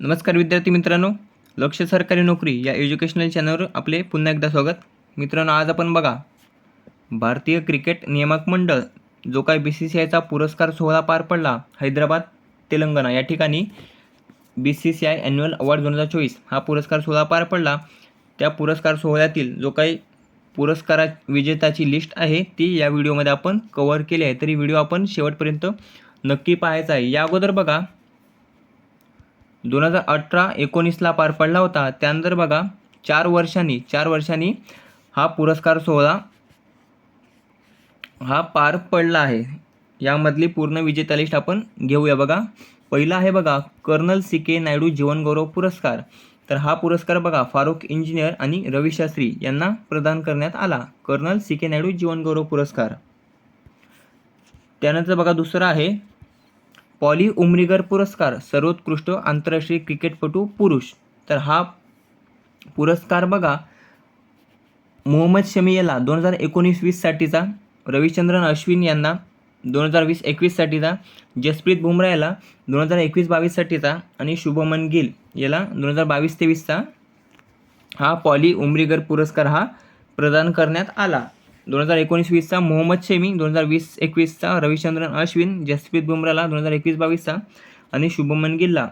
नमस्कार विद्यार्थी मित्रांनो लक्ष सरकारी नोकरी या एज्युकेशनल चॅनलवर आपले पुन्हा एकदा स्वागत. मित्रांनो आज आपण बघा भारतीय क्रिकेट नियामक मंडळ जो काय बी सी सी आयचा पुरस्कार सोहळा पार पडला हैदराबाद तेलंगणा. या ठिकाणी B C C I annual award दोन हजार चोवीस हा पुरस्कार सोहळा पार पडला. त्या पुरस्कार सोहळ्यातील जो काही पुरस्कारा विजेताची लिस्ट आहे ती या व्हिडिओमध्ये आपण कवर केली आहे. तरी व्हिडिओ आपण शेवटपर्यंत नक्की पाहायचा आहे. या अगोदर बघा दोन हजार अठरा एकोणीसला पार पडला होता. त्यानंतर बघा चार वर्षांनी चार वर्षांनी हा पुरस्कार सोहळा हा पार पडला आहे. यामधली पूर्ण विजेता लिस्ट आपण घेऊया बघा. पहिला आहे बघा कर्नल सी के नायडू जीवनगौरव पुरस्कार. तर हा पुरस्कार बघा फारुख इंजिनियर आणि रवी शास्त्री यांना प्रदान करण्यात आला. कर्नल सी के नायडू जीवनगौरव पुरस्कार. त्यानंतर बघा दुसरा आहे पॉली उमरीगर पुरस्कार सर्वोत्कृष्ट आंतरराष्ट्रीय क्रिकेटपटू पुरुष. तर हा पुरस्कार बघा. मोहम्मद शमी याला दोन हजार एकोणीस वीससाठीचा रविचंद्रन अश्विन यांना दोन हजार वीस एकवीससाठीचा जसप्रीत बुमरा याला दोन हजार एकवीस बावीससाठीचा आणि शुभमन गिल याला दोन हजार बावीस तेवीसचा हा पॉली उमरीगर पुरस्कार हा प्रदान करण्यात आला. दोन हजार एकोणीस वीसचा मोहम्मद शेमी दोन हजार वीस एकवीसचा रविचंद्रन अश्विन जसप्रीत बुमराला दोन हजार एकवीस बावीसचा आणि शुभमन गिल्ला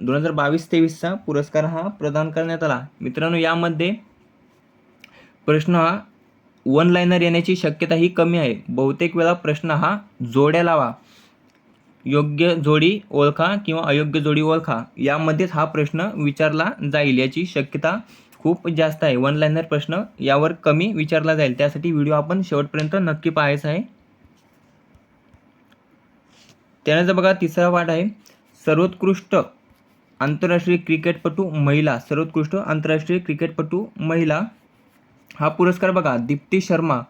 दोन हजार बावीस तेवीसचा पुरस्कार हा प्रदान करण्यात आला. मित्रांनो यामध्ये प्रश्न हा वन लाईनर येण्याची शक्यता ही कमी आहे. बहुतेक वेळा प्रश्न हा जोड्या लावा. योग्य जोडी ओळखा किंवा अयोग्य जोडी ओळखा. यामध्येच हा प्रश्न विचारला जाईल याची शक्यता खूप जास्त आहे. वन लाईनर प्रश्न यावर कमी विचारला जाईल. त्यासाठी व्हिडिओ आपण शेवटपर्यंत नक्की पाहायचा आहे. त्यानंतर बघा तिसरा पाठ आहे. सर्वोत्कृष्ट आंतरराष्ट्रीय क्रिकेटपटू महिला. सर्वोत्कृष्ट आंतरराष्ट्रीय क्रिकेटपटू महिला. हा पुरस्कार बघा दीप्ती शर्मा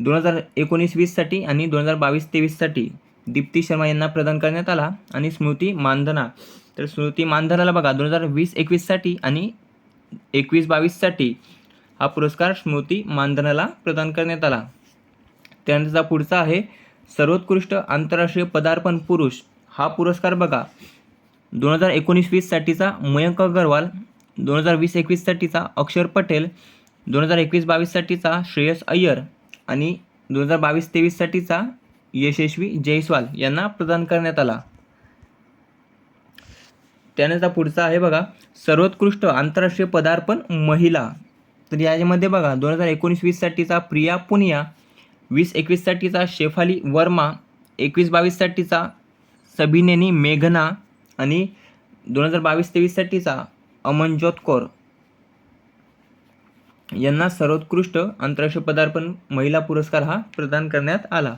दोन हजार एकोणीस वीससाठी आणि दोन हजार बावीस तेवीससाठी दीप्ती शर्मा यांना प्रदान करण्यात आला. आणि स्मृती मानधना. तर स्मृती मानधनाला बघा दोन हजार वीस एकवीससाठी आणि एकवीस बावीससाठी हा पुरस्कार स्मृती मानधनाला प्रदान करण्यात आला. त्यानंतरचा पुढचा आहे सर्वोत्कृष्ट आंतरराष्ट्रीय पदार्पण पुरुष. हा पुरस्कार बघा. दोन हजार एकोणीस वीससाठीचा मयंक अगरवाल दोन हजार वीस एकवीससाठीचा अक्षर पटेल दोन हजार एकवीस बावीससाठीचा श्रेयस अय्यर आणि दोन हजार बावीस तेवीससाठीचा यशस्वी जयस्वाल यांना प्रदान करण्यात आला. त्यानंतर पुढचा आहे बघा सर्वोत्कृष्ट आंतरराष्ट्रीय पदार्पण महिला. तर याच्यामध्ये बघा दोन हजार एकोणीस वीससाठीचा प्रिया पुनिया वीस एकवीससाठीचा शेफाली वर्मा एकवीस बावीससाठीचा सबिनेनी मेघना आणि दोन हजार बावीस तेवीससाठीचा अमनजोत कौर. यांना सर्वोत्कृष्ट आंतरराष्ट्रीय पदार्पण महिला पुरस्कार हा प्रदान करण्यात आला.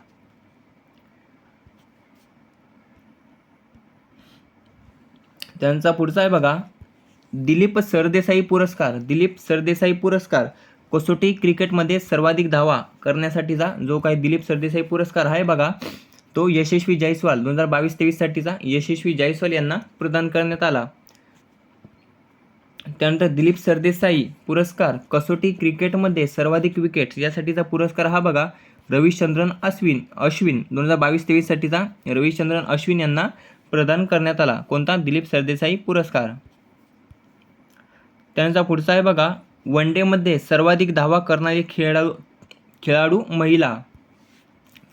त्यांचा पुढचा आहे बघा. दिलीप सरदेसाई पुरस्कार. दिलीप सरदेसाई पुरस्कार. कसोटी क्रिकेटमध्ये सर्वाधिक धावा करण्यासाठीचा जो काही दिलीप सरदेसाई पुरस्कार आहे बघा तो यशस्वी जयस्वाल दोन हजार बावीस तेवीससाठीचा यशस्वी जयस्वाल यांना प्रदान करण्यात आला. त्यानंतर दिलीप सरदेसाई पुरस्कार कसोटी क्रिकेटमध्ये सर्वाधिक विकेट यासाठीचा पुरस्कार हा बघा रविचंद्रन अश्विन अश्विन दोन हजार बावीस तेवीससाठीचा रविचंद्रन अश्विन यांना प्रदान करण्यात आला. कोणता? दिलीप सरदेसाई पुरस्कार. त्यांचा पुढचा आहे बघा. वन डेमध्ये सर्वाधिक धावा करणारी खेळाडू खेळाडू महिला.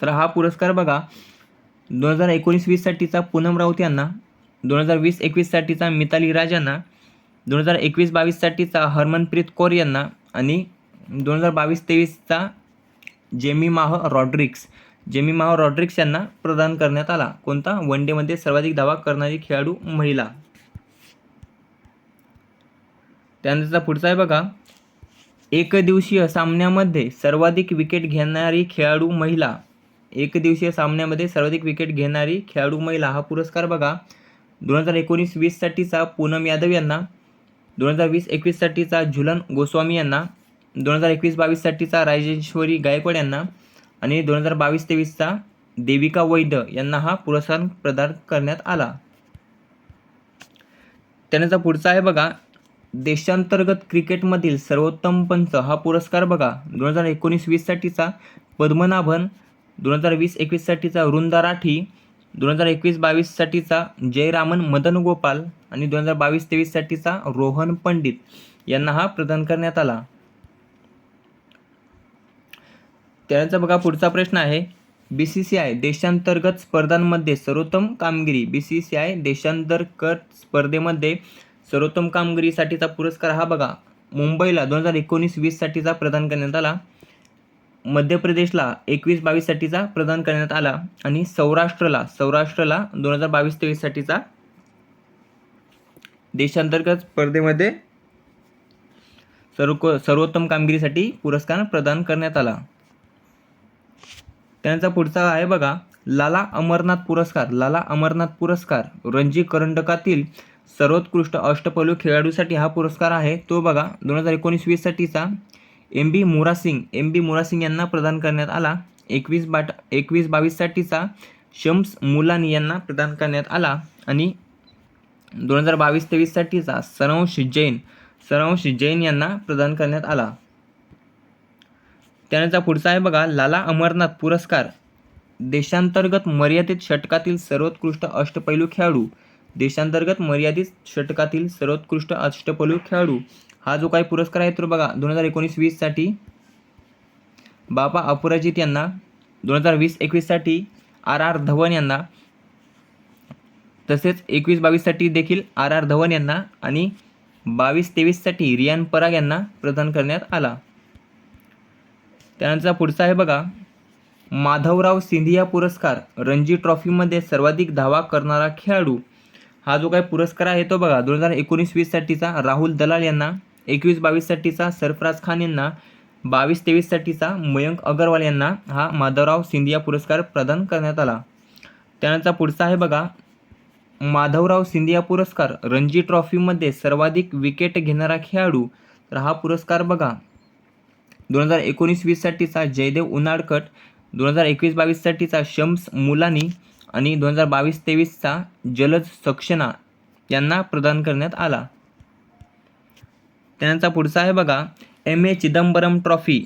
तर हा पुरस्कार बघा. दोन हजार एकोणीस वीससाठीचा पूनम राऊत यांना दोन हजार वीस एकवीससाठीचा मिताली राज यांना दोन हजार एकवीस बावीससाठीचा हरमनप्रीत कौर यांना आणि दोन हजार बावीस तेवीसचा जेमी माह रॉड्रिक्स जेमी रॉड्रिक्स यांना प्रदान करण्यात आला. कोणता? वन डेमध्ये सर्वाधिक धावा करणारी खेळाडू महिला. त्यानंतरचा पुढचा आहे बघा. एकदिवसीय सामन्यामध्ये सर्वाधिक विकेट घेणारी खेळाडू महिला. एकदिवसीय सामन्यामध्ये सर्वाधिक विकेट घेणारी खेळाडू महिला. हा पुरस्कार बघा. दोन हजार एकोणीस वीससाठीचा पूनम यादव यांना. दोन हजार वीस एकवीससाठीचा झुलन गोस्वामी यांना. दोन हजार एकवीस बावीससाठीचा राजेश्वरी गायकवाड यांना. आणि दोन हजार बावीस तेवीसचा देविका वैद्य यांना हा पुरस्कार प्रदान करण्यात आला. त्यानंतर पुढचा आहे बघा देशांतर्गत क्रिकेटमधील सर्वोत्तम पंच हा पुरस्कार बघा दोन हजार एकोणीस वीससाठीचा पद्मनाभन दोन हजार वीस एकवीससाठीचा वृंदा राठी दोन हजार एकवीस बावीससाठीचा जयरामन मदन गोपाल आणि दोन हजार बावीस तेवीससाठीचा रोहन पंडित यांना हा प्रदान करण्यात आला. त्यानंतर बघा पुढचा प्रश्न आहे. बी सी सी आय देशांतर्गत स्पर्धांमध्ये सर्वोत्तम कामगिरी. बी सी सी आय देशांतर्गत स्पर्धेमध्ये सर्वोत्तम कामगिरीसाठीचा पुरस्कार हा बघा मुंबईला दोन हजार एकोणीस वीससाठीचा प्रदान करण्यात आला. मध्य प्रदेशला एकवीस बावीससाठीचा प्रदान करण्यात आला. आणि सौराष्ट्रला सौराष्ट्रला दोन हजार बावीस तेवीससाठीचा देशांतर्गत स्पर्धेमध्ये सर्व सर्वोत्तम कामगिरीसाठी पुरस्कार प्रदान करण्यात आला. त्यांचा पुढचा आहे बघा लाला अमरनाथ पुरस्कार. लाला अमरनाथ पुरस्कार. रणजी करंडकातील सर्वोत्कृष्ट अष्टपैलू खेळाडूसाठी हा पुरस्कार आहे. तो बघा दोन हजार एकोणीस वीससाठीचा. M B Murasingh. M B Murasingh यांना प्रदान करण्यात आला. एकवीस बाट एकवीस बावीससाठीचा शम्स मुलानी यांना प्रदान करण्यात आला. आणि दोन हजार बावीस तेवीससाठीचा सरंश जैन. सरंश जैन यांना प्रदान करण्यात आला. त्यानंतर पुढचा आहे बघा लाला अमरनाथ पुरस्कार. देशांतर्गत मर्यादित षटकातील सर्वोत्कृष्ट अष्टपैलू खेळाडू. देशांतर्गत मर्यादित षटकातील सर्वोत्कृष्ट अष्टपैलू खेळाडू. हा जो काही पुरस्कार आहे तो बघा दोन हजार एकोणीस वीससाठी बाबा अपराजित यांना दोन हजार वीस एकवीससाठी आर आर धवन यांना तसेच एकवीस बावीससाठी देखील आर आर धवन यांना आणि बावीस तेवीससाठी रियान पराग यांना प्रदान करण्यात आला. त्यानंतर पुढचा आहे बघा. माधवराव सिंधिया पुरस्कार रणजी ट्रॉफीमध्ये सर्वाधिक धावा करणारा खेळाडू. हा जो काही पुरस्कार आहे तो बघा दोन हजार एकोणीस वीससाठीचा राहुल दलाल यांना एकवीस बावीससाठीचा सरफराज खान यांना बावीस तेवीससाठीचा मयंक अगरवाल यांना हा माधवराव सिंधिया पुरस्कार प्रदान करण्यात आला. त्यानंतर पुढचा आहे बघा माधवराव सिंधिया पुरस्कार रणजी ट्रॉफीमध्ये सर्वाधिक विकेट घेणारा खेळाडू. तर हा पुरस्कार बघा दोन हजार एकोणीस वीससाठीचा जयदेव उनाडकट दोन हजार एकवीस बावीससाठीचा शम्स मुलानी आणि दोन हजार बावीस तेवीसचा जलज सक्षना यांना प्रदान करण्यात आला. त्यांचा पुढचा आहे बघा M A Chidambaram trophy.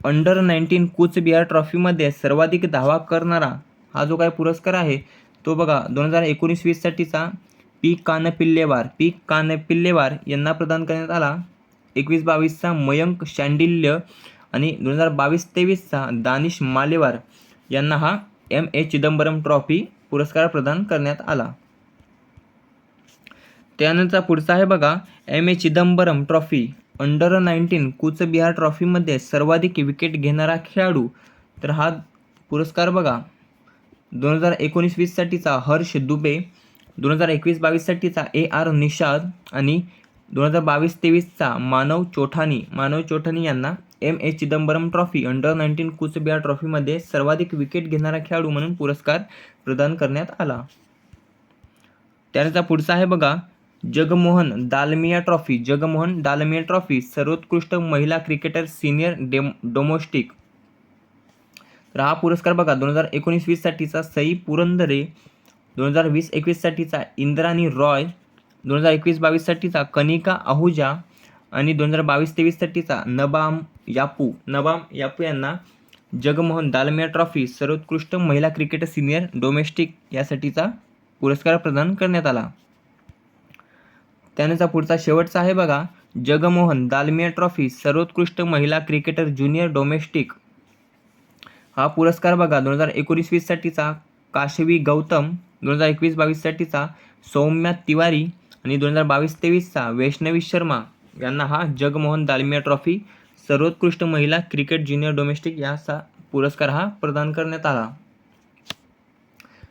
Under nineteen Cooch Behar ट्रॉफीमध्ये सर्वाधिक धावा करणारा हा जो काय पुरस्कार आहे तो बघा दोन हजार एकोणीस वीससाठीचा पी कानपिल्लेवार पी कानपिल्लेवार यांना प्रदान करण्यात आला. एकवीस बावीसचा मयंक शांडिल्य आणि दोन हजार बावीस तेवीसचा दानिश मालेवार यांना हा एम ए चिदंबरम ट्रॉफी पुरस्कार प्रदान करण्यात आला. त्यानंतर पुढचा आहे बघा M A Chidambaram trophy. Under nineteen Cooch Behar ट्रॉफीमध्ये सर्वाधिक विकेट घेणारा खेळाडू. तर हा पुरस्कार बघा दोन हजार एकोणीस वीससाठीचा हर्ष दुबे दोन हजार एकवीस बावीससाठीचा ए आर निषाद आणि दोन हजार बावीस तेवीसचा मानव चोठानी मानव चोठानी यांना M S Chidambaram trophy under nineteen Cooch Behar ट्रॉफीमध्ये सर्वाधिक विकेट घेणारा खेळाडू म्हणून पुरस्कार प्रदान करण्यात आला. त्यानंतर पुढचा आहे बघा जगमोहन दालमिया ट्रॉफी. जगमोहन दालमिया ट्रॉफी सर्वोत्कृष्ट महिला क्रिकेटर सिनियर डेम डोमेस्टिक तर हा पुरस्कार बघा दोन हजार एकोणीस वीससाठीचा सई पुरंदरे दोन हजार वीस एकवीससाठीचा इंद्राणी रॉय दोन हजार एकवीस बावीससाठीचा कनिका आहुजा आणि दोन हजार बावीस तेवीससाठीचा नबाम यापू. नबाम यापू यांना जगमोहन दालमिया ट्रॉफी सर्वोत्कृष्ट महिला क्रिकेटर सिनियर डोमेस्टिक यासाठीचा पुरस्कार प्रदान करण्यात आला. त्यानंतर पुढचा शेवटचा आहे बघा. जगमोहन दालमिया ट्रॉफी सर्वोत्कृष्ट महिला क्रिकेटर ज्युनियर डोमेस्टिक. हा पुरस्कार बघा दोन हजार एकोणीस वीससाठीचा काशवी गौतम दोन हजार एकवीस बावीससाठीचा सौम्या तिवारी आणि दोन हजार बावीस तेवीसचा वैष्णवी शर्मा यांना हा जगमोहन दालमिया ट्रॉफी सर्वोत्कृष्ट महिला क्रिकेट ज्युनियर डोमेस्टिक याचा पुरस्कार हा प्रदान करण्यात आला.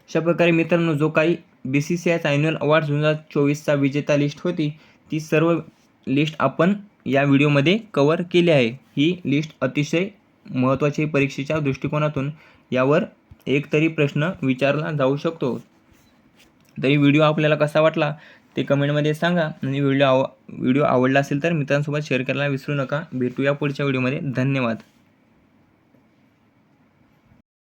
अशा प्रकारे मित्रांनो जो काही बी सी सी आयचा ॲन्युअल अवॉर्ड दोन हजार चोवीसचा विजेता लिस्ट होती ती सर्व लिस्ट आपण या व्हिडिओमध्ये कवर केली आहे. ही लिस्ट अतिशय महत्त्वाची परीक्षेच्या दृष्टिकोनातून यावर एक तरी प्रश्न विचारला जाऊ शकतो. तरी व्हिडिओ आपल्याला कसा वाटला? ते कमेंटमध्ये सांगा. आणि व्हिडिओ आव व्हिडिओ आवडला असेल तर मित्रांसोबत शेअर करायला विसरू नका. भेटूया पुढच्या व्हिडिओमध्ये. धन्यवाद.